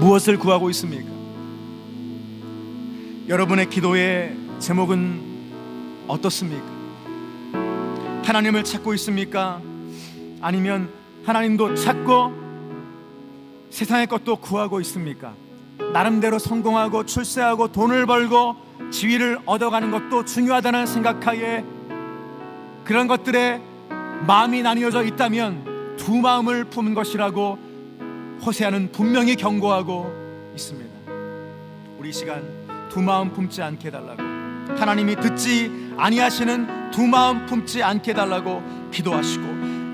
무엇을 구하고 있습니까? 여러분의 기도의 제목은 어떻습니까? 하나님을 찾고 있습니까? 아니면 하나님도 찾고 세상의 것도 구하고 있습니까? 나름대로 성공하고 출세하고 돈을 벌고 지위를 얻어가는 것도 중요하다는 생각하에 그런 것들에 마음이 나뉘어져 있다면 두 마음을 품은 것이라고 호세아는 분명히 경고하고 있습니다. 우리 이 시간 두 마음 품지 않게 해달라고. 하나님이 듣지 아니하시는 두 마음 품지 않게 해달라고 기도하시고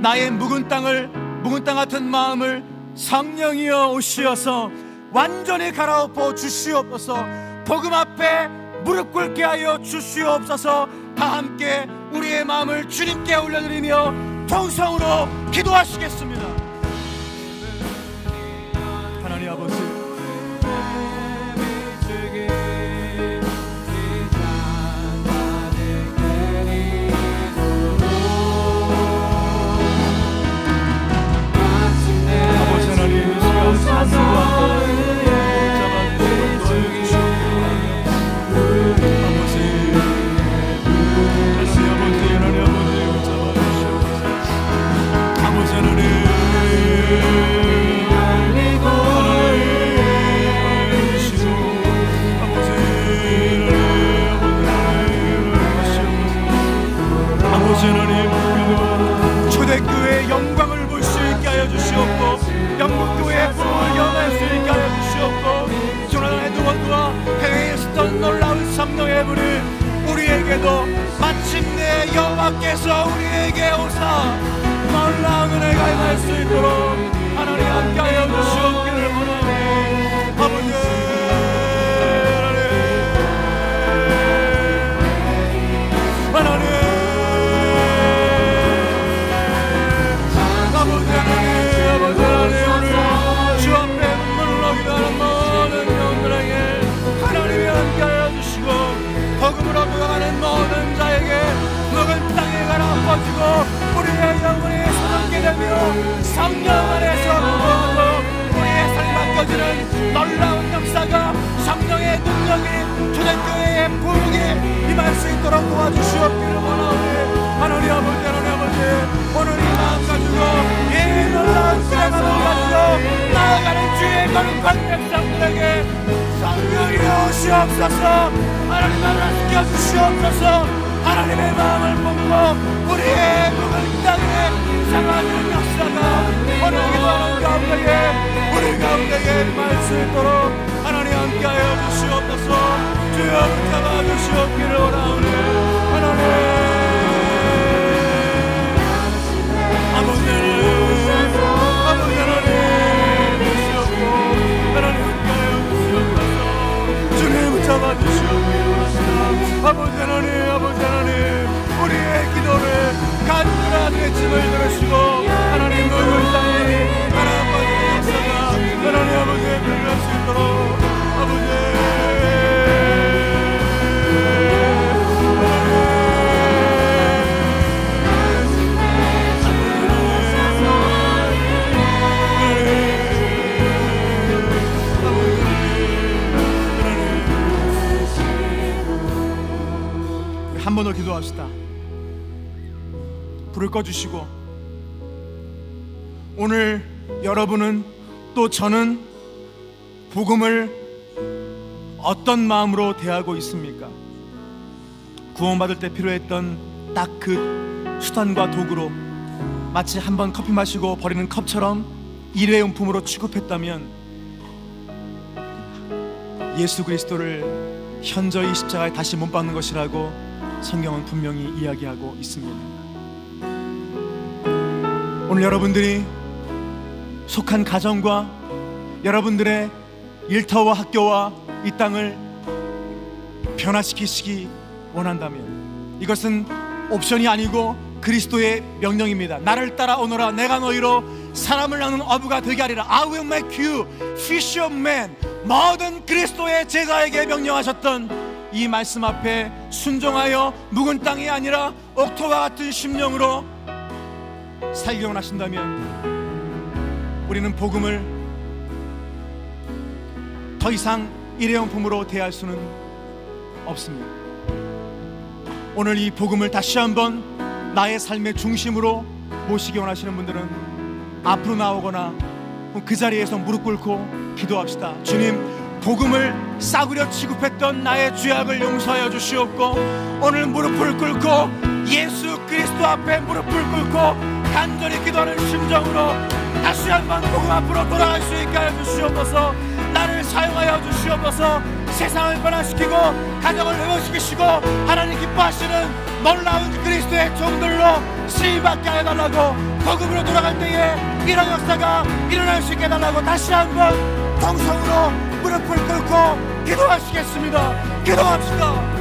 나의 묵은 땅을 묵은 땅 같은 마음을 성령이여 오시어서 완전히 갈아엎어 주시옵소서. 복음 앞에 무릎 꿇게 하여 주시옵소서. 다 함께 우리의 마음을 주님께 올려드리며 통성으로 기도하시겠습니다 우리에게 오사 놀라운 은혜가 임할 수 있도록 하나님 함께 가라 퍼지고 우리의 영혼이 서럽게 되며 성령 안에서 부어하고 우리의 삶이 바뀌어지는 놀라운 역사가 성령의 능력이 초대교회의 부흥이 임할 수 있도록 도와주시옵기를 원하오니 하나님 아버지 하나님 아버지 오늘 이 마음 가지고 이 놀라운 시간을 가지고 나아가는 주의 거룩한 백성들에게 성령이 오시옵소서. 하나님 하나시켜 주시옵소서 하나님의 마음을 품고 우리의 묵은 땅에 상하는 역사가 오늘 기도하는 가운데에 우리 가운데에 임할 수 있도록 하나님 함께하여 주시옵소서. 주여 붙잡아 주시옵기를 원하오니. 하나님. 아버지 아버지 하나님 주시옵고 하나님 함께하여 주시옵소서. 주님 붙잡아 주시옵기를 원합니다 아버지 하나님 하나님 우리의 기도를 간절한 외침을 들으시고 한 번 더 기도합시다. 불을 꺼주시고 오늘 여러분은 또 저는 복음을 어떤 마음으로 대하고 있습니까? 구원받을 때 필요했던 딱 그 수단과 도구로 마치 한 번 커피 마시고 버리는 컵처럼 일회용품으로 취급했다면 예수 그리스도를 현저히 십자가에 다시 못 박는 것이라고 성경은 분명히 이야기하고 있습니다. 오늘 여러분들이 속한 가정과 여러분들의 일터와 학교와 이 땅을 변화시키시기 원한다면 이것은 옵션이 아니고 그리스도의 명령입니다. 나를 따라오너라 내가 너희로 사람을 낳는 어부가 되게 하리라. I will make you fisherman. 모든 그리스도의 제자에게 명령하셨던 이 말씀 앞에 순종하여 묵은 땅이 아니라 옥토와 같은 심령으로 살기 원하신다면 우리는 복음을 더 이상 일회용품으로 대할 수는 없습니다. 오늘 이 복음을 다시 한번 나의 삶의 중심으로 모시기 원하시는 분들은 앞으로 나오거나 그 자리에서 무릎 꿇고 기도합시다. 주님, 복음을 싸구려 취급했던 나의 죄악을 용서하여 주시옵고 오늘 무릎을 꿇고 예수 그리스도 앞에 무릎을 꿇고 간절히 기도하는 심정으로 다시 한번 복음 앞으로 돌아갈 수 있게 하여 주시옵소서. 나를 사용하여 주시옵소서. 세상을 변화시키고 가정을 회복시키시고 하나님 기뻐하시는 놀라운 그리스도의 종들로 쓰임받게 해달라고 복음으로 돌아갈 때에 이런 역사가 일어날 수 있게 해달라고 다시 한번 동성으로 무릎을 꿇고 기도하시겠습니다. 기도합시다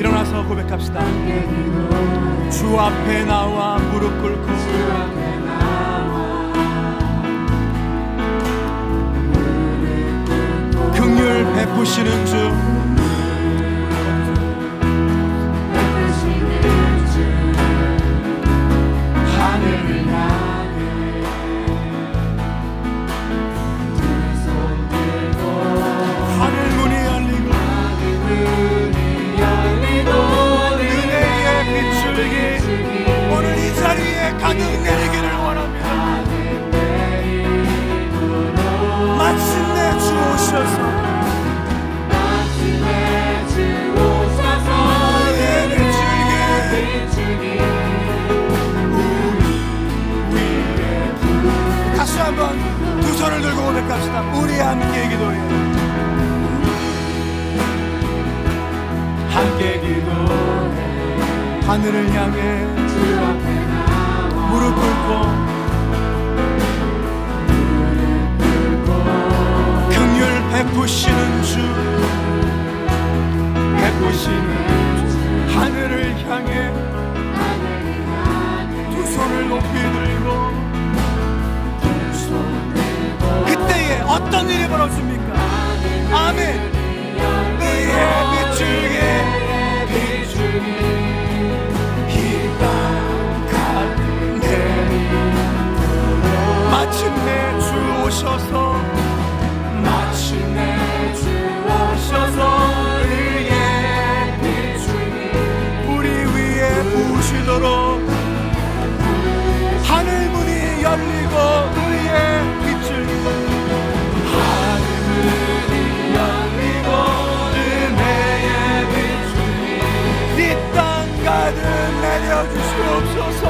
일어나서 고백합시다. 주 앞에 나와 무릎 꿇고 긍휼 베푸시는 주 주 오셔서. 마침내 주 오셔서. 의의 비추게 우리 위에 부시도록 하늘 문이 열리고 의의 내려주시옵소서.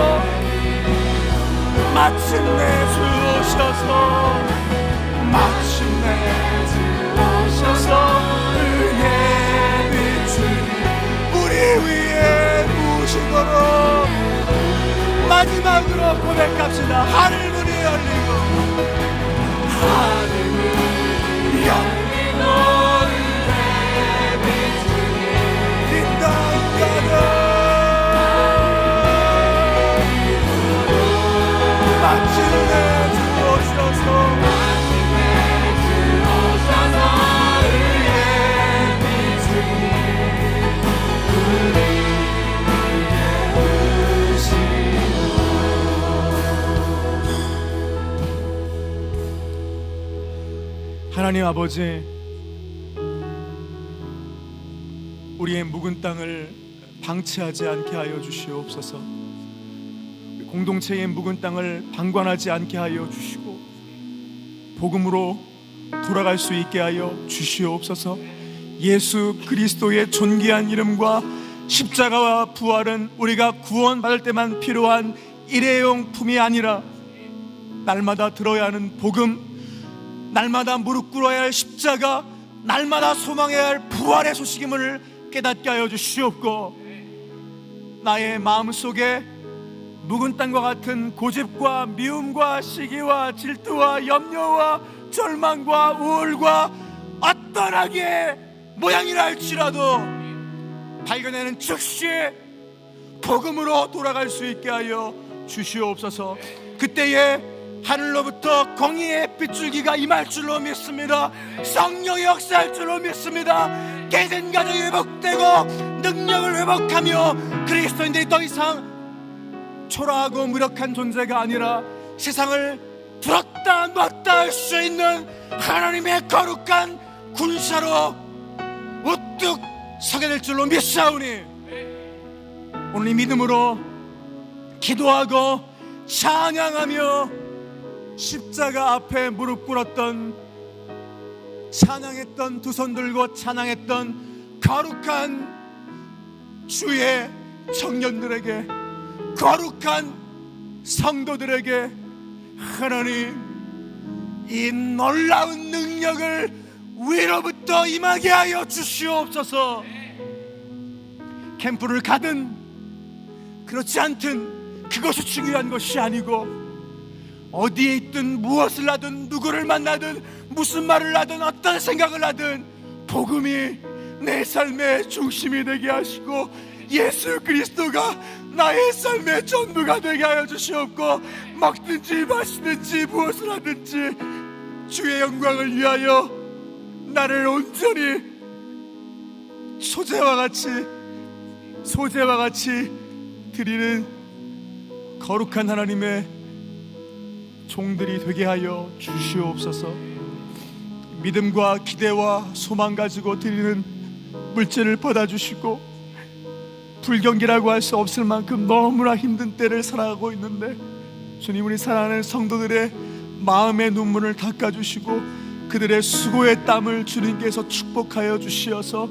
마침내 주 오셔서. 마침내 주오셔서 의의 빛을 우리 위에 부으시도록 마지막으로 고백합시다. 하늘 문이 열리고 하늘 문이 열리고 하나님 아버지 우리의 묵은 땅을 방치하지 않게 하여 주시옵소서. 공동체의 묵은 땅을 방관하지 않게 하여 주시고 복음으로 돌아갈 수 있게 하여 주시옵소서. 예수 그리스도의 존귀한 이름과 십자가와 부활은 우리가 구원받을 때만 필요한 일회용품이 아니라 날마다 들어야 하는 복음 날마다 무릎 꿇어야 할 십자가 날마다 소망해야 할 부활의 소식임을 깨닫게 하여 주시옵고 나의 마음 속에 묵은 땅과 같은 고집과 미움과 시기와 질투와 염려와 절망과 우울과 어떠하게 모양이라 할지라도 발견하는 즉시 복음으로 돌아갈 수 있게 하여 주시옵소서. 그때에 하늘로부터 공의의 빗줄기가 임할 줄로 믿습니다. 성령의 역사할 줄로 믿습니다. 깨진 가정이 회복되고 능력을 회복하며 그리스도인들이 더 이상 초라하고 무력한 존재가 아니라 세상을 들었다 놨다 할 수 있는 하나님의 거룩한 군사로 우뚝 서게 될 줄로 믿사오니 오늘 이 믿음으로 기도하고 찬양하며 십자가 앞에 무릎 꿇었던 찬양했던 두 손 들고 찬양했던 거룩한 주의 청년들에게 거룩한 성도들에게 하나님 이 놀라운 능력을 위로부터 임하게 하여 주시옵소서. 캠프를 가든 그렇지 않든 그것이 중요한 것이 아니고 어디에 있든 무엇을 하든 누구를 만나든 무슨 말을 하든 어떤 생각을 하든 복음이 내 삶의 중심이 되게 하시고 예수 그리스도가 나의 삶의 전부가 되게 하여 주시옵고 먹든지 마시든지 무엇을 하든지 주의 영광을 위하여 나를 온전히 소재와 같이 소재와 같이 드리는 거룩한 하나님의 종들이 되게 하여 주시옵소서. 믿음과 기대와 소망 가지고 드리는 물질을 받아주시고 불경기라고 할 수 없을 만큼 너무나 힘든 때를 살아가고 있는데 주님 우리 사랑하는 성도들의 마음의 눈물을 닦아주시고 그들의 수고의 땀을 주님께서 축복하여 주시어서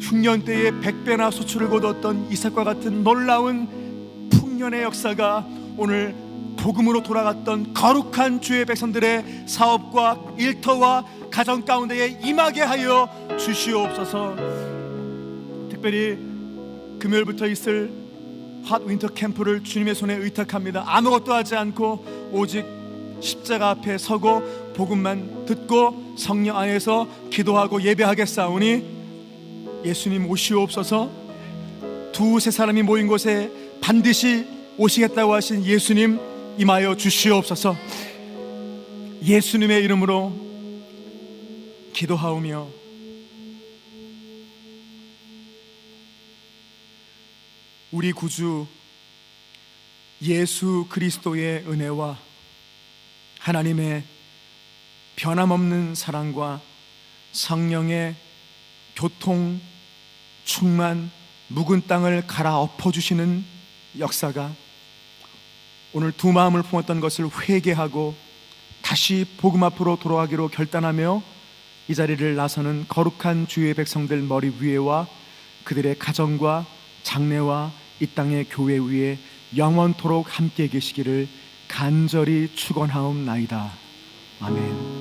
흉년 때에 백배나 소출을 거뒀던 이삭과 같은 놀라운 풍년의 역사가 오늘 복음으로 돌아갔던 거룩한 주의 백성들의 사업과 일터와 가정 가운데에 임하게 하여 주시옵소서. 특별히 금요일부터 있을 핫 윈터 캠프를 주님의 손에 의탁합니다. 아무것도 하지 않고 오직 십자가 앞에 서고 복음만 듣고 성령 안에서 기도하고 예배하겠사오니 예수님 오시옵소서. 두세 사람이 모인 곳에 반드시 오시겠다고 하신 예수님 임하여 주시옵소서. 예수님의 이름으로 기도하오며 우리 구주 예수 그리스도의 은혜와 하나님의 변함없는 사랑과 성령의 교통 충만 묵은 땅을 갈아 엎어 주시는 역사가 오늘 두 마음을 품었던 것을 회개하고 다시 복음 앞으로 돌아가기로 결단하며 이 자리를 나서는 거룩한 주의 백성들 머리 위에와 그들의 가정과 장래와 이 땅의 교회 위에 영원토록 함께 계시기를 간절히 축원하옵나이다. 아멘.